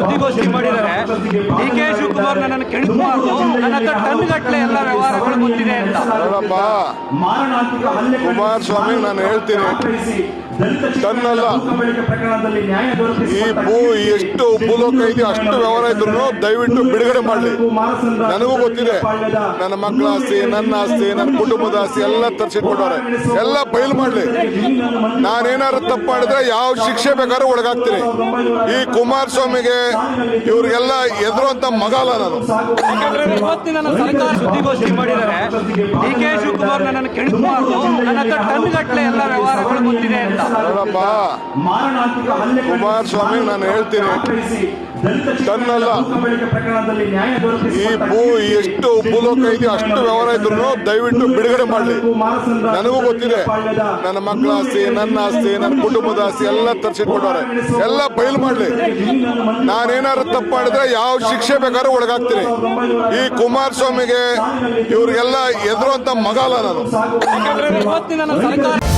ಸುದ್ದಿಗೋಷ್ಠಿ ಮಾಡಿದ್ದಾರೆ. D K Shivakumar ನನ್ನನ್ನು ಕೆಣಕಬಾರ್ದು. ನನ್ನ ಹತ್ರ ಟನ್ ಗಟ್ಟಲೆ ಎಲ್ಲ ವ್ಯವಹಾರಗಳು ಗೊತ್ತಿದೆ ಅಂತ. ಕುಮಾರಸ್ವಾಮಿ, ನಾನು ಹೇಳ್ತೀನಿ. ತನ್ನಲ್ಲ. ಈ ಭೂ ಎಷ್ಟು ಭೂಲೋಕ ಇದೆಯೋ ಅಷ್ಟು ವ್ಯವಹಾರ ಇದ್ರು ದಯವಿಟ್ಟು ಬಿಡುಗಡೆ ಮಾಡಲಿ. ನನಗೂ ಗೊತ್ತಿದೆ ನನ್ನ ಮಕ್ಕಳ ಆಸ್ತಿ ನನ್ನ ಆಸ್ತಿ ನನ್ನ ಕುಟುಂಬದ ಆಸ್ತಿ ಎಲ್ಲ ತರಿಸಿಟ್ಕೊಂಡವ್ರೆ ಎಲ್ಲ ಬಯಲು ಮಾಡಲಿ. ನಾನೇನಾದ್ರು ತಪ್ಪು ಮಾಡಿದ್ರೆ ಯಾವ ಶಿಕ್ಷೆ ಬೇಕಾದ್ರೂ ಒಳಗಾಗ್ತೀನಿ. ಈ ಕುಮಾರಸ್ವಾಮಿಗೆ ಇವ್ರಿಗೆಲ್ಲ ಎದುರುವಂತ ಮಗ ಅಲ್ಲ ನಾನು. ಇವತ್ತಿನ ನನ್ನ ಸರ್ಕಾರ ಸುದ್ದಿಗೋಷ್ಠಿ ಮಾಡಿದ್ದಾರೆ. ಡಿ ಕೆ ಶಿವಕುಮಾರ್ ನನ್ನನ್ನು ಕೆಣಕಬಾರ್ದು. ನನ್ನ ಹತ್ರ ಟನ್ ಗಟ್ಟಲೆ ಎಲ್ಲ ವ್ಯವಹಾರಗಳು ಗೊತ್ತಿದೆ ಅಂತ. ನೋಡಪ್ಪ ಕುಮಾರಸ್ವಾಮಿ ನಾನು ಹೇಳ್ತೀನಿ. ತನ್ನಲ್ಲ. ಈ ಭೂ ಎಷ್ಟು ಭೂಲೋಕ ಇದೆಯೋ ಅಷ್ಟು ವ್ಯವಹಾರ ಇದ್ರು ದಯವಿಟ್ಟು ಬಿಡುಗಡೆ ಮಾಡಲಿ. ನನಗೂ ಗೊತ್ತಿದೆ. ನನ್ನ ಮಕ್ಕಳ ಆಸ್ತಿ ನನ್ನ ಆಸ್ತಿ ನನ್ನ ಕುಟುಂಬದ ಆಸ್ತಿ ಎಲ್ಲ ತರಿಸಿಟ್ಕೊಂಡವ್ರೆ ಎಲ್ಲ ಬಯಲು ಮಾಡಲಿ. ನಾನೇನಾದ್ರು ತಪ್ಪು ಮಾಡಿದ್ರೆ ಯಾವ ಶಿಕ್ಷೆ ಬೇಕಾದ್ರೂ ಒಳಗಾಗ್ತೀನಿ. ಈ ಕುಮಾರಸ್ವಾಮಿಗೆ ಇವ್ರಿಗೆಲ್ಲ ಎದುರುವಂತ ಮಗ ಅಲ್ಲ ನಾನು. ಯಾಕಂದ್ರೆ ಇವತ್ತಿನ ನನ್ನ ಸರ್ಕಾರ